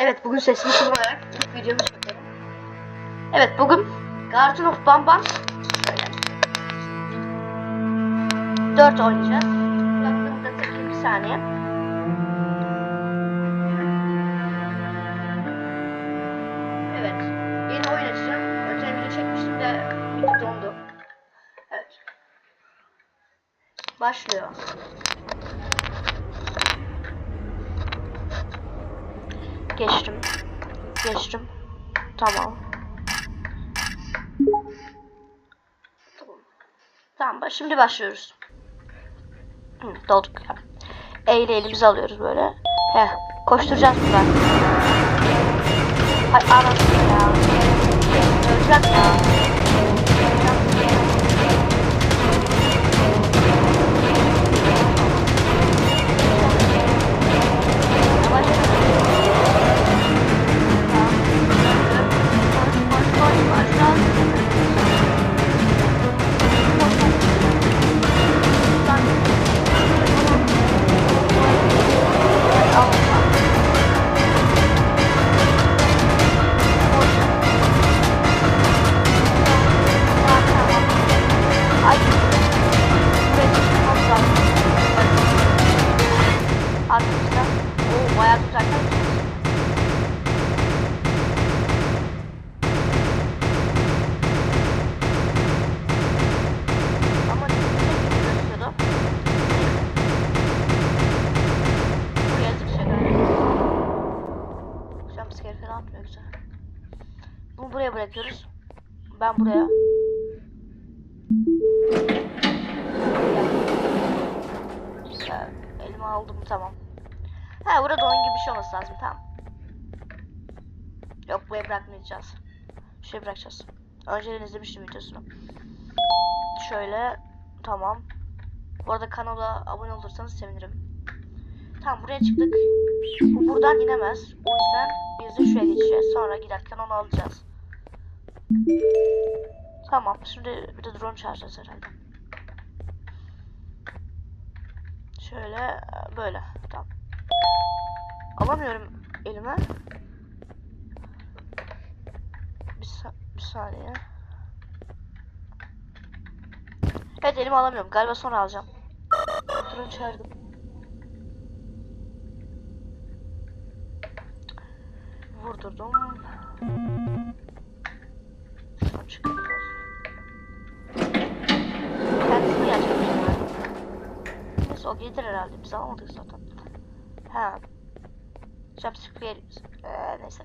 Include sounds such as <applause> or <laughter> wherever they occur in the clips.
Evet bugün sesimi kullanarak ilk videomu çekiyorum. Evet bugün Garden of Bamban şöyle 4 oynayacağız. Takayım bir saniye. Evet. Yeni oyun açacağım. Önceden video çekmiştim de video dondu. Evet. Başlıyor. Geçtim. Geçtim. Tamam. Tamam. Tamam şimdi başlıyoruz. Hı, dolduk ya. E ile elimizi alıyoruz böyle. Heh. Koşturacağız buradan. Ay anasını ya. Öleceğim ya. Buraya bırakmayacağız. Şey bırakacağız. Önceden izlemiştim videosunu. Şöyle tamam. Bu arada kanala abone olursanız sevinirim. Tamam buraya çıktık. Bu buradan inemez. O yüzden biz de şuraya geçeceğiz. Sonra giderken onu alacağız. Tamam. Şimdi bir de drone çağıracağız herhalde. Şöyle böyle. Tamam. Alamıyorum elime. Bir, sa bir saniye. Evet elime alamıyorum. Galiba sonra alacağım. Drone çağırdım. Vurdurdum. Gerçekleştirdim. Neyse o gelir herhalde. Biz alamadık zaten. Ha. Jumpscare. Ee, neyse.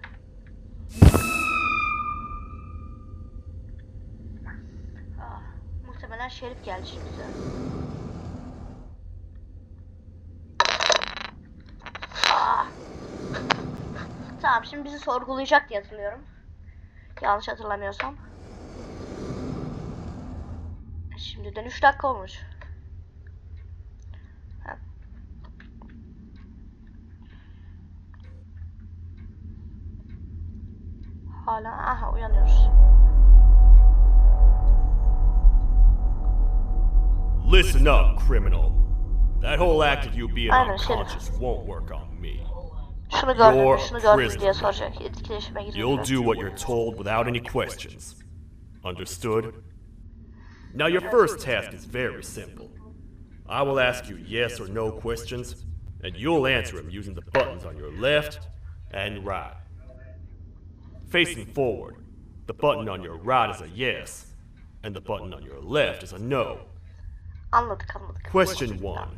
Muhtemelen Şerif geldi şimdi. Ah. Tamam şimdi bizi sorgulayacak diye hatırlıyorum. Yanlış hatırlamıyorsam. Şimdiden 3 dakika olmuş. Ha. Hala aha uyanıyoruz. Listen up, criminal. That whole act of you being Aynen, Şerif. unconscious won't work on me. Şunu gördün mü? You're Şunu gördün mü prisoner. diye soracak. Etkileşime. You'll do what you're told without any questions. Understood? Now, your first task is very simple. I will ask you yes or no questions, and you'll answer them using the buttons on your left and right. Facing forward, the button on your right is a yes, and the button on your left is a no. Anladık anladık. Question one. Tamam,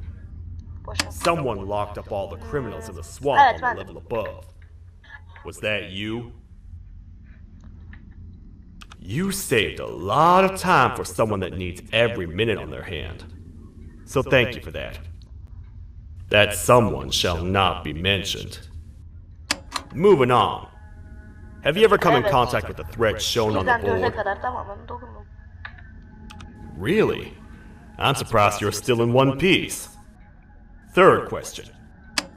Boş ver. Someone locked up all the criminals in the swamp Evet, on the level above. Was that you? You saved a lot of time for someone that needs every minute on their hand. So thank you for that. That someone shall not be mentioned. Moving on. Have you ever come in contact with the threat shown on the board? kadar tamamen dokundum. Really? I'm surprised you're still in one piece. Third question.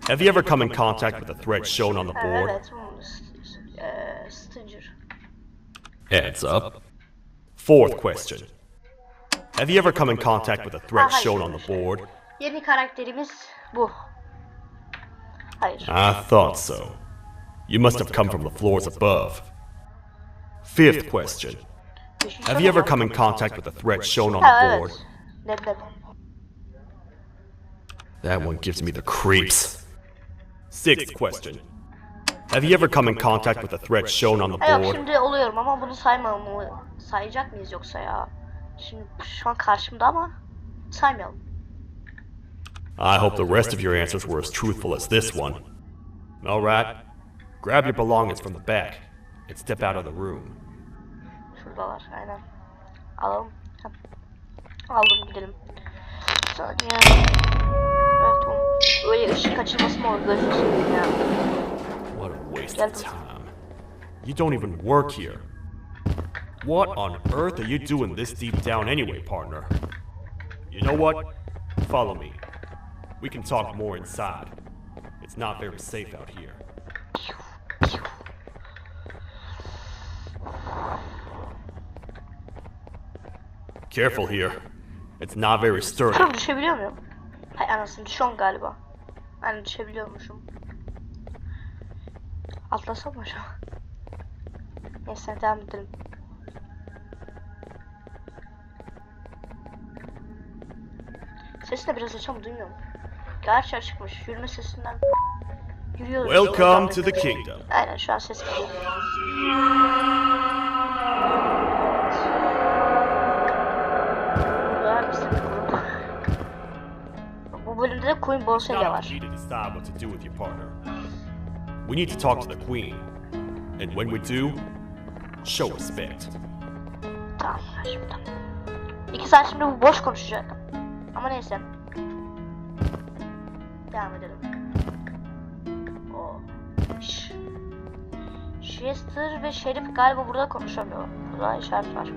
Have you ever come in contact with the threat shown on the board? Heads up. Fourth question. Have you ever come in contact with the threat ah, shown on the board? Yeni karakterimiz bu. Hayır. I thought so. You must have come from the floors above. Fifth question. Have you ever come in contact with the threat shown on the board? Evet. Leblebi. That one gives me the creeps. Sixth question. Have you ever come in contact with a threat shown on the Ha yok board? şimdi oluyorum ama bunu saymamamı sayacak mıyız yoksa ya? Şimdi şu an karşımda ama saymayalım. I hope the rest of your answers were as truthful as this one. Alright. Grab your belongings from the back and step out of the room. Şuradalar aynen. Alalım. Aldım gidelim. Saniye. Evet. Öyle ışık kaçırması mı olur gözünü ya. What a waste of time. You don't even work here. What on earth are you doing this deep down anyway, partner? You know what? Follow me. We can talk more inside. It's not very safe out here. Careful here. It's not very sturdy. Düşebiliyor muyum? Hay anasını düşüyorum galiba. Ben düşebiliyormuşum. Atlasam mı acaba? Neyse devam edelim. Sesini biraz açalım duymuyorum. Gerçi açıkmış. Yürüme sesinden yürüyoruz. Welcome to the kingdom. Aynen şu an ses geliyor. Do with your partner. We need to talk to the queen. And when we do, show respect. Tamam şimdi. İki saat şimdi bu boş konuşacak. Ama neyse. Devam edelim. O. Chester ve Şerif galiba burada konuşamıyor. Burada işaret var.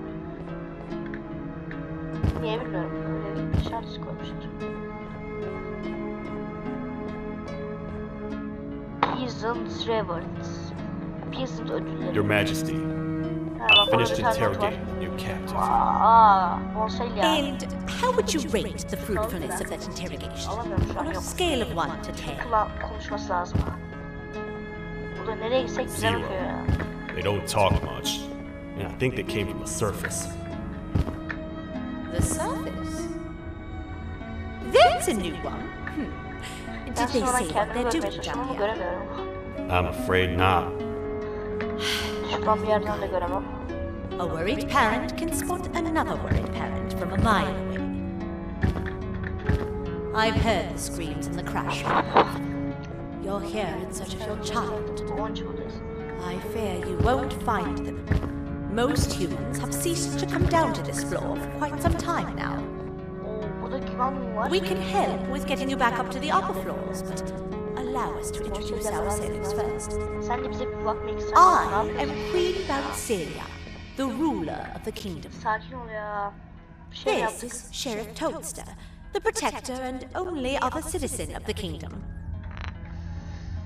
Niye bilmiyorum. Böyle bir işaret koymuşlar. Peasant Rewards. Peasant ödülleri. Your Majesty, I finished interrogating the new captive. Aa. And how would you rate the fruitfulness of that interrogation? On a scale of 1 to 10. Kıla konuşması lazım. Burada nereye gitsek bize Zero. bakıyor ya. They don't talk much. And I think they came from the surface. The surface? There's a new one. Hmm. Did they say what they're doing down here? Göremiyorum. I'm afraid not. Şuradan bir yerden de göremem. A worried parent can spot another worried parent from a mile away. I've heard the screams and the crash. You're here in search of your child. Bu oyuncu buradayız. I fear you won't find them. Most humans have ceased to come down to this floor for quite some time now. Oo, burada güven mi var? We can help with getting you back up to the upper floors, but allow us to introduce ourselves first. Sen de bize bir bakmak ister misin? Ne I am? Queen Valselia, the ruler of the kingdom. Sakin ol ya. Bir şey This is Sheriff Toadster, the protector and only other citizen of the kingdom.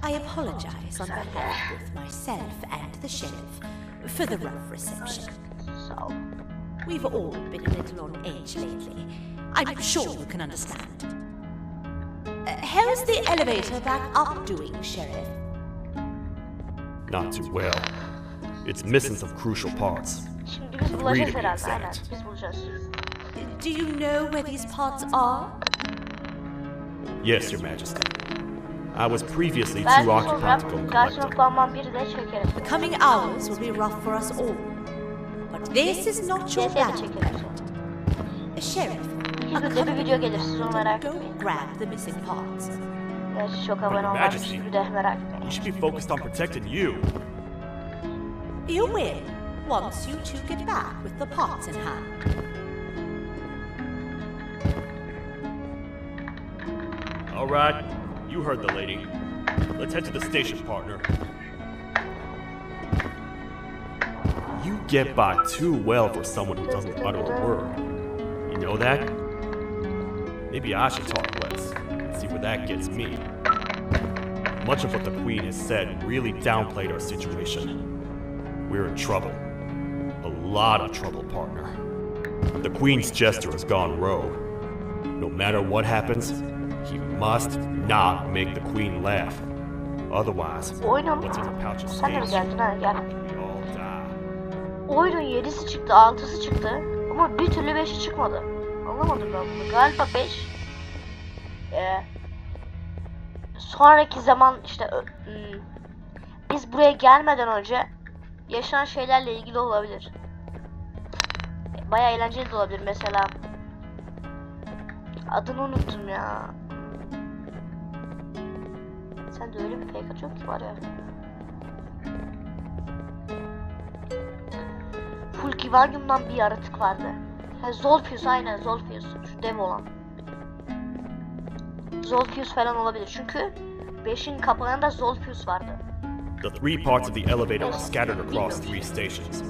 I apologize on behalf of both myself and the sheriff for the rough reception. We've all been a little on edge lately. I'm sure you can understand. Uh, how's the elevator back up doing, Sheriff? Not too well. It's missing some crucial parts. Şimdi biz bulacağız Read it, herhalde. Aynen. exact. Do you know where these parts are? Yes, Your Majesty. I was previously too sonra occupied to go collect them. kullanmam biri de çekerim. The coming hours will be rough for us all. But this is not your CS'ye de battle. Sheriff, İki günde bir video gelir siz onu merak etmeyin. grab the missing parts. Gerçi çok abone Your olmamış Majesty. bir de merak We etmeyin. should be focused on protecting you. You will, once you two get back with the parts in hand. All right, you heard the lady. Let's head to the station, partner. You get by too well for someone who doesn't utter a word. You know that? Maybe I should talk less and see where that gets me. Much of what the Queen has said really downplayed our situation. We're in trouble. A lot of trouble, partner. The Queen's jester has gone rogue. No matter what happens, he must not make the Queen laugh. Otherwise, what's in the pouch of sen de mi geldin ha gel. We all die. Oyunun 7'si çıktı 6'sı çıktı ama bir türlü 5'i çıkmadı. Anlamadım ben bunu. Galiba 5 ee, sonraki zaman işte hmm, biz buraya gelmeden önce yaşanan şeylerle ilgili olabilir. Baya eğlenceli de olabilir mesela. Adını unuttum ya. Sen de öyle bir fake atıyorsun ki var ya. Fulkivarium'dan bir yaratık vardı. Ha, Zolfius aynen Zolfius. Şu dev olan. Zolfius falan olabilir çünkü 5'in kapağında Zolfius vardı. The three parts of the elevator are scattered across three stations,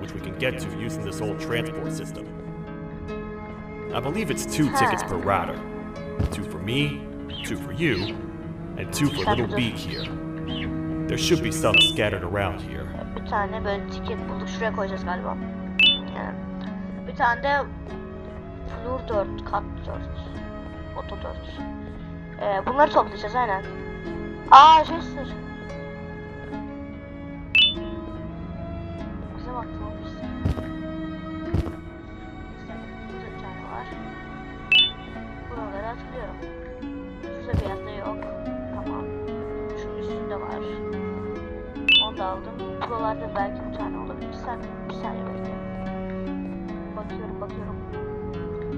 which we can get to using this old transport system. I believe it's two tickets per rider. Two for me, two for you, and two for little Beak here. There should be some scattered around here. Bir tane böyle tiket bulduk. Şuraya koyacağız galiba. Bir tane de Flur 4, Kat 4, Oto 4. Ee, bunları toplayacağız aynen. Aa Jester. Bize baktı o biz. Burada bir tane var. Buraları hatırlıyorum. Şurada beyazda yok. Tamam. Şunun üstünde var. Onu da aldım. Buralarda belki bir tane olabilir. Sen bir saniye bekle. Bakıyorum bakıyorum.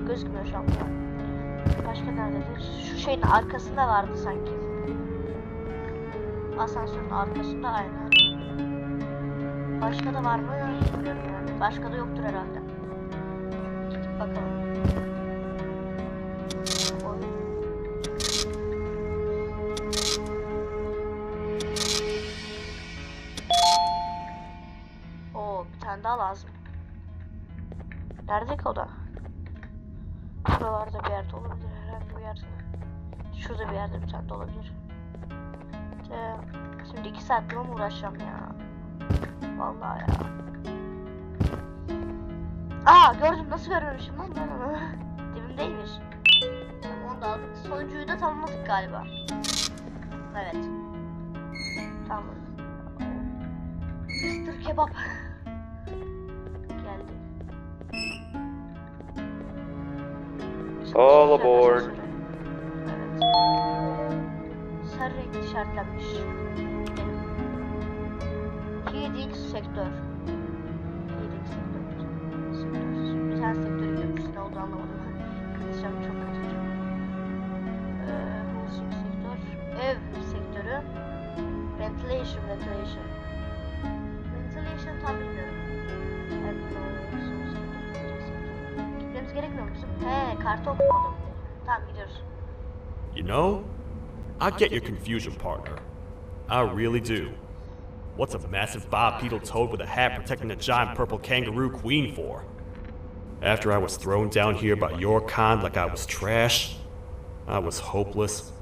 Gözükmüyor şu an. Başka nerededir? Şu şeyin arkasında vardı sanki. Asansörün arkasında aynen. Başka da var mı? Yani. Başka da yoktur herhalde. Bakalım. Nerede ki o da? Şuralarda bir yerde olabilir herhangi bir yerde. Şurada bir yerde bir tane de olabilir. İşte, şimdi iki saat bununla mı uğraşacağım ya? Vallahi ya. Aa gördüm nasıl görmemişim lan ben onu. <laughs> Dibimdeymiş. Onu da aldık. Sonuncuyu da tamamladık galiba. Evet. Tamam. Mr. Kebap. All aboard. Sarı renk işaretlenmiş. Gidelim. Sektör. Heating sektör. Sektör. Bir tane sektörü görmüşsün ne olduğunu anlamadım. Kılıçam çok kötü. Ee, sektör. Ev sektörü. Ventilation, ventilation. Ventilation tam bilmiyorum. You know, I get your confusion, partner. I really do. What's a massive bipedal toad with a hat protecting a giant purple kangaroo queen for? After I was thrown down here by your kind like I was trash, I was hopeless,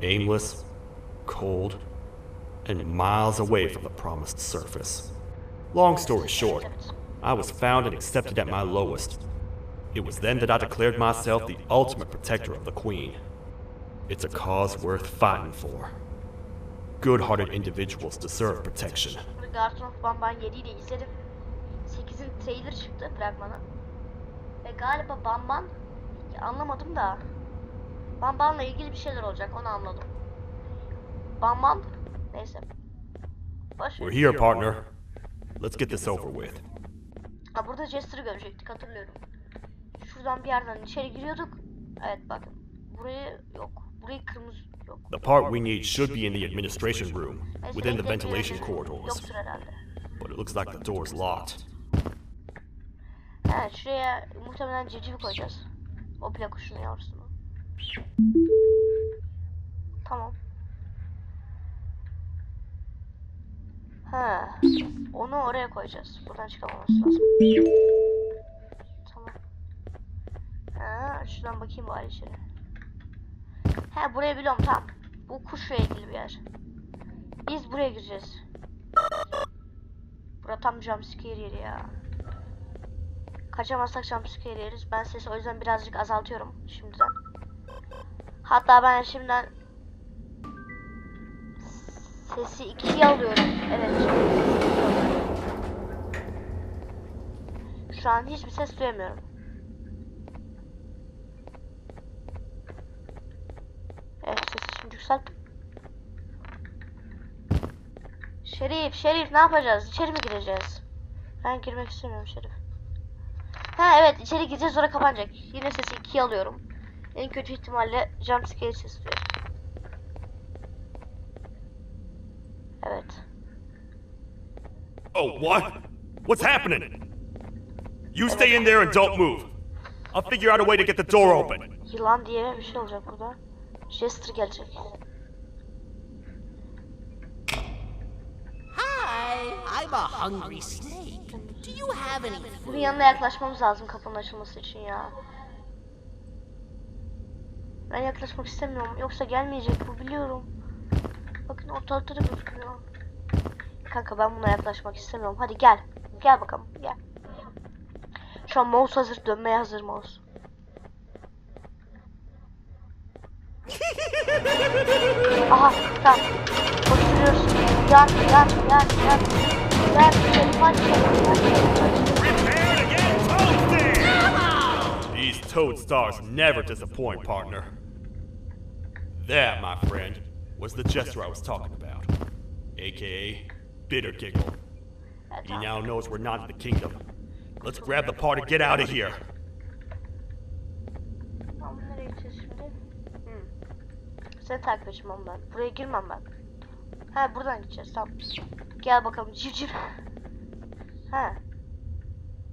aimless, cold, and miles away from the promised surface. Long story short, I was found and accepted at my lowest. It was then that I declared myself the ultimate protector of the Queen. It's a cause worth fighting for. Good hearted individuals deserve protection. Garton of Bamban 7 ile izledim. 8'in trailer çıktı fragmanı. Ve galiba Bamban anlamadım da Bamban'la ilgili bir şeyler olacak onu anladım. Bamban neyse. Boş. We're here, partner. Let's get this over with. Ha burada Jester'ı görecektik hatırlıyorum. Şuradan bir yerden içeri giriyorduk. Evet bakın. Burayı yok. Burayı kırmızı yok. The part we need should be in the administration room, within the ventilation corridors. Yoktur herhalde. But it looks like the door's locked. Evet şuraya muhtemelen civciv koyacağız. O plakuşun yavrusunu. Tamam. Ha, onu oraya koyacağız. Buradan çıkamaması lazım. Ha, şuradan bakayım bari içeri. He burayı biliyorum tamam. Bu kuşla ilgili bir yer. Biz buraya gireceğiz. Bura tam jumpscare yeri ya. Kaçamazsak jumpscare yeriz. Ben sesi o yüzden birazcık azaltıyorum şimdiden. Hatta ben şimdiden Sesi 2'ye alıyorum. Evet. ikiye. Şu an hiçbir ses duyamıyorum. Evet yükselttim. Şerif, Şerif ne yapacağız? İçeri mi gireceğiz? Ben girmek istemiyorum Şerif. Ha evet içeri gireceğiz sonra kapanacak. Yine sesi 2'ye alıyorum. En kötü ihtimalle jumpscare sesi duyarım. Evet. Oh, what? What's happening? You stay in there and don't move. I'll figure out a way to get the door open. Yılan diye bir şey olacak burada. Jester gelecek. Hi, I'm a hungry snake. Do you have any Bunun food? yanına yaklaşmamız lazım kapının açılması için ya. Ben yaklaşmak istemiyorum. Yoksa gelmeyecek bu biliyorum. Bakın ortalıkta da gözükmüyor. Kanka ben buna yaklaşmak istemiyorum. Hadi gel. Gel bakalım. Gel. Şu an mouse hazır. Dönmeye hazır mouse. Tamam. Toasted! These toad stars never disappoint, partner. That, my friend, was the jester I was talking about. AKA Bitter Giggle. He now knows we're not in the kingdom. Let's grab the part and get out of here. Seni takip ama ben. Buraya girmem ben. Ha buradan gideceğiz tamam. Gel bakalım civciv. Ha.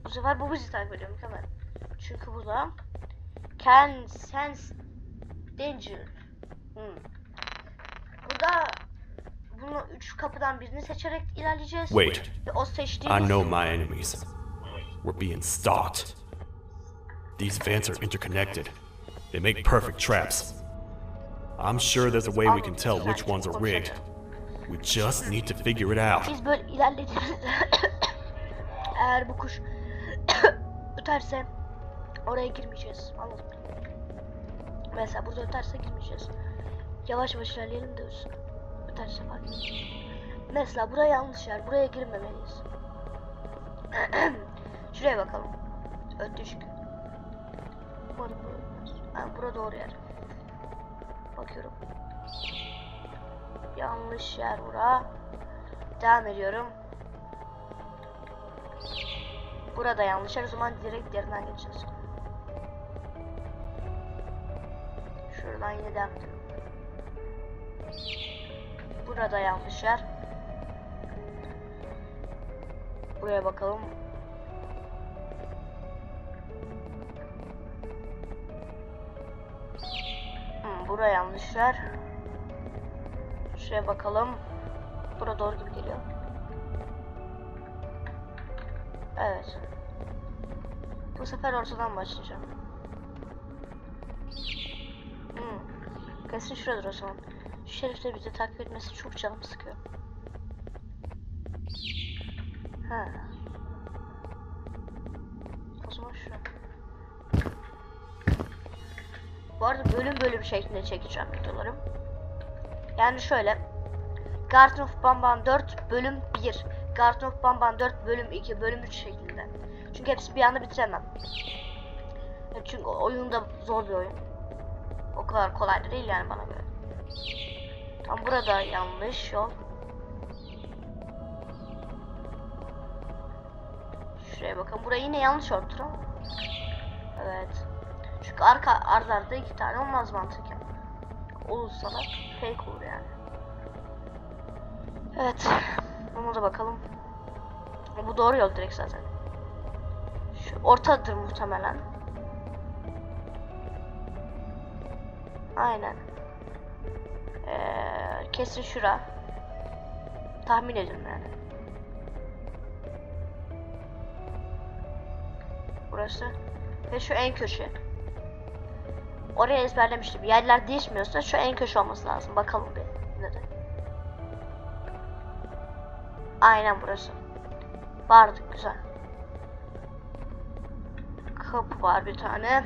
Bu sefer bu bizi takip ediyor mükemmel. Çünkü burada can sense danger. Hı. Burada bunu üç kapıdan birini seçerek ilerleyeceğiz. Wait. Ve o seçtiğimiz I know my enemies. We're being stalked. These vents are interconnected. They make perfect traps. I'm sure there's a way we can tell which ones are rigged. We just need to figure it out. Biz böyle ilerlediğimizde <coughs> eğer bu kuş <coughs> öterse oraya girmeyeceğiz. Anladın mı? Mesela burada öterse girmeyeceğiz. Yavaş yavaş ilerleyelim de ötsün. Öterse fark. Mesela buraya yanlış yer. Buraya girmemeliyiz. <coughs> Şuraya bakalım. Öttü çünkü. Umarım bu. Ha, bura doğru yer. Bakıyorum. Yanlış yer bura. Devam ediyorum. Burada yanlış yer. O zaman direkt yerinden geçeceğiz. Şuradan yine devam edelim. Burada yanlış yer. Buraya bakalım. Buraya yanlış yer. Şuraya bakalım. Bura doğru gibi geliyor. Evet. Bu sefer ortadan başlayacağım. Hmm. Kesin şuradır o zaman. Şu şerif de bizi takip etmesi çok canımı sıkıyor. Ha. O zaman şura. Bu arada bölüm bölüm şeklinde çekeceğim videolarım. Yani şöyle. Garden of Bamban 4 bölüm 1. Garden of Bamban 4 bölüm 2 bölüm 3 şeklinde. Çünkü hepsi bir anda bitiremem. Çünkü oyun da zor bir oyun. O kadar kolay değil yani bana göre. Tam burada yanlış yol. Şuraya bakın. Burayı yine yanlış ama. Evet. Çünkü arka arda arda iki tane olmaz mantıken. Olursa da fake olur yani. Evet. Ona da bakalım. Bu doğru yol direkt zaten. Şu ortadır muhtemelen. Aynen. Ee, kesin şura. Tahmin ediyorum yani. Burası. Ve şu en köşe. Oraya ezberlemiştim. Yerler değişmiyorsa şu en köşe olması lazım. Bakalım bir. Nerede? Aynen burası. Vardık güzel. Kapı var bir tane.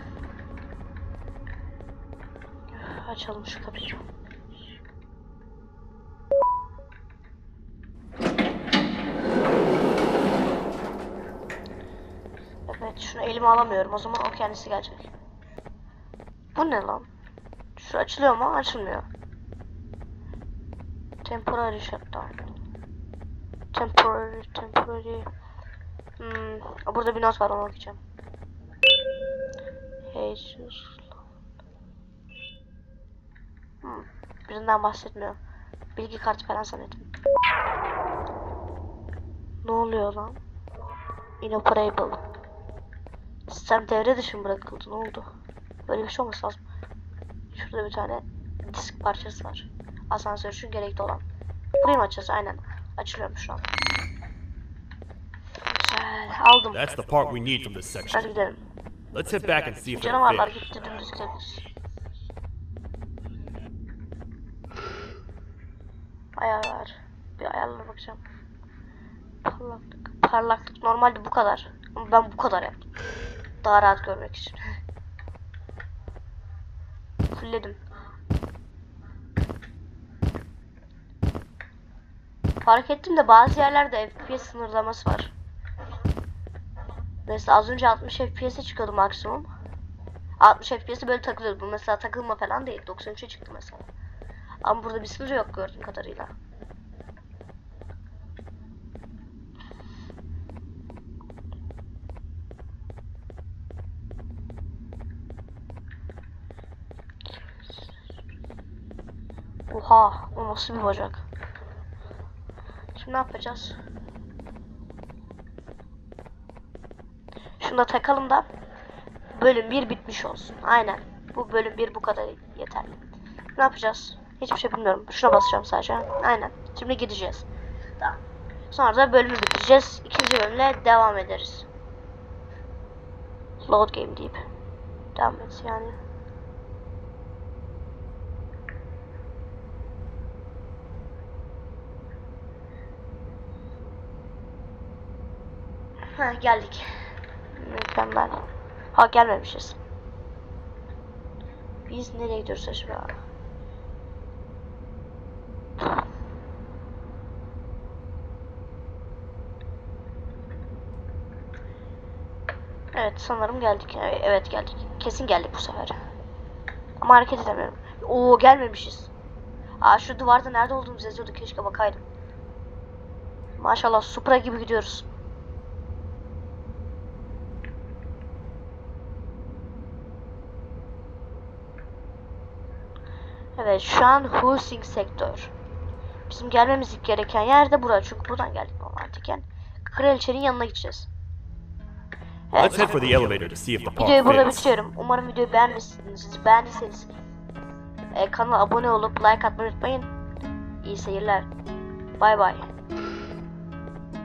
Açalım şu kapıyı. Evet şunu elime alamıyorum. O zaman o kendisi gelecek. Bu ne lan? Şu açılıyor mu? Açılmıyor. Temporary shutdown. Temporary, temporary. Hmm, burada bir not var onu okuyacağım. Jesus. Hmm, birinden bahsetmiyor. Bilgi kartı falan zannettim. Ne oluyor lan? Inoperable. Sistem devre dışı mı bırakıldı? Ne oldu? Böyle bir şey olması lazım. Şurada bir tane disk parçası var. Asansör için gerekli olan. Burayı mı açacağız? Aynen. Açılıyormuş şu an. Güzel. Aldım. That's the part we need from this Hadi section. gidelim. Let's head back and see if Canavarlar gitti dümdüz gidebiliriz. Ayarlar. Bir ayarlara bakacağım. Parlaklık. Parlaklık normalde bu kadar. Ama ben bu kadar yaptım. Daha rahat görmek için. Fullledim. Fark ettim de bazı yerlerde FPS sınırlaması var. Mesela az önce 60 FPS'e çıkıyordu maksimum. 60 FPS'e böyle takılıyordu. Mesela takılma falan değil. 93'e çıktı mesela. Ama burada bir sınır yok gördüğüm kadarıyla. Oha, o nasıl bir bacak? Şimdi ne yapacağız? Şunu da takalım da bölüm 1 bitmiş olsun. Aynen. Bu bölüm 1 bu kadar yeterli. Ne yapacağız? Hiçbir şey bilmiyorum. Şuna basacağım sadece. Aynen. Şimdi gideceğiz. Tamam. Sonra da bölümü bitireceğiz. İkinci bölümle devam ederiz. Load game deyip. Devam et yani. Ha geldik. Mükemmel. Ha gelmemişiz. Biz nereye gidiyoruz acaba? Evet sanırım geldik. Evet, Evet geldik. Kesin geldik bu sefer. Ama hareket edemiyorum. Oo gelmemişiz. Aa şu duvarda nerede olduğumuzu yazıyordu keşke bakaydım. Maşallah Supra gibi gidiyoruz. Evet şu an Husing sektör. Bizim gelmemiz gereken yer de bura. Çünkü buradan geldik mantıken. Kraliçenin yanına gideceğiz. Let's head for the elevator to see if the Videoyu part burada fits. bitiriyorum. Umarım videoyu beğenmişsiniz. Beğendiyseniz e, kanala abone olup like atmayı unutmayın. İyi seyirler. Bay bay.